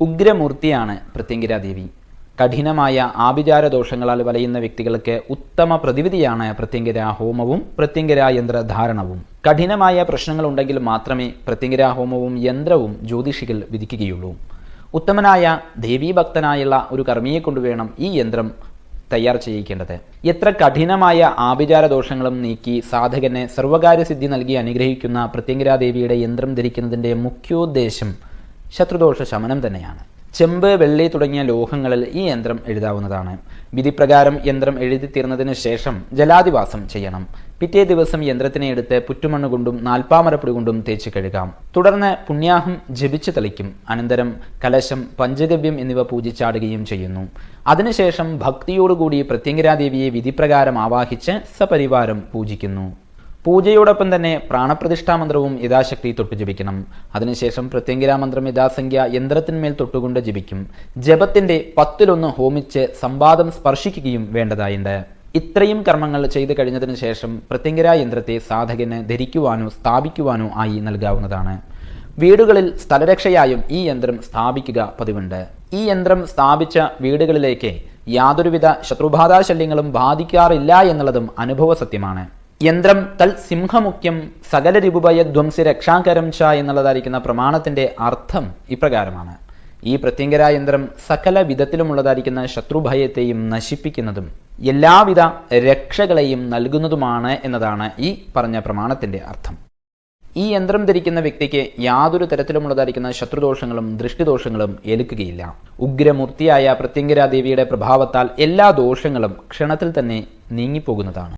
ഉഗ്രമൂർത്തിയാണ് പ്രത്യങ്കിര ദേവി കഠിനമായ ആഭിചാര ദോഷങ്ങളാൽ വലയുന്ന വ്യക്തികൾക്ക് ഉത്തമ പ്രതിവിധിയാണ് പ്രത്യങ്കിര ഹോമവും പ്രത്യങ്കിര യന്ത്രധാരണവും. കഠിനമായ പ്രശ്നങ്ങൾ ഉണ്ടെങ്കിൽ മാത്രമേ പ്രത്യങ്കിര ഹോമവും യന്ത്രവും ജ്യോതിഷികൾ വിധിക്കുകയുള്ളൂ. ഉത്തമനായ ദേവീഭക്തനായുള്ള ഒരു കർമ്മിയെ കൊണ്ടുവേണം ഈ യന്ത്രം തയ്യാർ ചെയ്യിക്കേണ്ടത്. എത്ര കഠിനമായ ആഭിചാര ദോഷങ്ങളും നീക്കി സാധകനെ സർവകാര്യസിദ്ധി നൽകി അനുഗ്രഹിക്കുന്ന പ്രത്യങ്കിരാദേവിയുടെ യന്ത്രം ധരിക്കുന്നതിന്റെ മുഖ്യോദ്ദേശം ശത്രുദോഷ ശമനം തന്നെയാണ്. ചെമ്പ് വെള്ളി തുടങ്ങിയ ലോഹങ്ങളിൽ ഈ യന്ത്രം എഴുതാവുന്നതാണ്. വിധിപ്രകാരം യന്ത്രം എഴുതി തീർന്നതിന് ശേഷം ജലാധിവാസം ചെയ്യണം. പിറ്റേ ദിവസം യന്ത്രത്തിനെ എടുത്ത് പുറ്റുമണ്ണ് കൊണ്ടും നാൽപ്പാമരപ്പൊടി കൊണ്ടും തേച്ച് കഴുകാം. തുടർന്ന് പുണ്യാഹം ജപിച്ചു തളിക്കും. അനന്തരം കലശം പഞ്ചഗവ്യം എന്നിവ പൂജിച്ചാടുകയും ചെയ്യുന്നു. അതിനുശേഷം ഭക്തിയോടുകൂടി പ്രത്യങ്കരാദേവിയെ വിധിപ്രകാരം ആവാഹിച്ച് സപരിവാരം പൂജിക്കുന്നു. പൂജയോടൊപ്പം തന്നെ പ്രാണപ്രതിഷ്ഠാ മന്ത്രവും യഥാശക്തി തൊട്ടു ജപിക്കണം. അതിനുശേഷം പ്രത്യങ്കിരാ മന്ത്രം യഥാസംഖ്യ യന്ത്രത്തിന്മേൽ തൊട്ടുകൊണ്ട് ജപിക്കും. ജപത്തിന്റെ പത്തിലൊന്ന് ഹോമിച്ച് സംവാദം സ്പർശിക്കുകയും വേണ്ടതായുണ്ട്. ഇത്രയും കർമ്മങ്ങൾ ചെയ്തു കഴിഞ്ഞതിന് ശേഷം പ്രത്യങ്കിരാ യന്ത്രത്തെ സാധകന് ധരിക്കുവാനോ സ്ഥാപിക്കുവാനോ ആയി നൽകാവുന്നതാണ്. വീടുകളിൽ സ്ഥലരക്ഷയായും ഈ യന്ത്രം സ്ഥാപിക്കുക പതിവുണ്ട്. ഈ യന്ത്രം സ്ഥാപിച്ച വീടുകളിലേക്ക് യാതൊരുവിധ ശത്രുബാധാശല്യങ്ങളും ബാധിക്കാറില്ല എന്നുള്ളതും അനുഭവ സത്യമാണ് യന്ത്രം തൽ സിംഹമുഖ്യം സകല രിപുഭയ ധ്വംസി രക്ഷാകരം ച എന്നുള്ളതായിരിക്കുന്ന പ്രമാണത്തിന്റെ അർത്ഥം ഇപ്രകാരമാണ്. ഈ പ്രത്യങ്കര യന്ത്രം സകല വിധത്തിലുമുള്ളതായിരിക്കുന്ന ശത്രുഭയത്തെയും നശിപ്പിക്കുന്നതും എല്ലാവിധ രക്ഷകളെയും നൽകുന്നതുമാണ് എന്നതാണ് ഈ പറഞ്ഞ പ്രമാണത്തിന്റെ അർത്ഥം. ഈ യന്ത്രം ധരിക്കുന്ന വ്യക്തിക്ക് യാതൊരു തരത്തിലുമുള്ളതായിരിക്കുന്ന ശത്രുദോഷങ്ങളും ദൃഷ്ടിദോഷങ്ങളും ഏൽക്കുകയില്ല. ഉഗ്രമൂർത്തിയായ പ്രത്യങ്കരാദേവിയുടെ പ്രഭാവത്താൽ എല്ലാ ദോഷങ്ങളും ക്ഷണത്തിൽ തന്നെ നീങ്ങിപ്പോകുന്നതാണ്.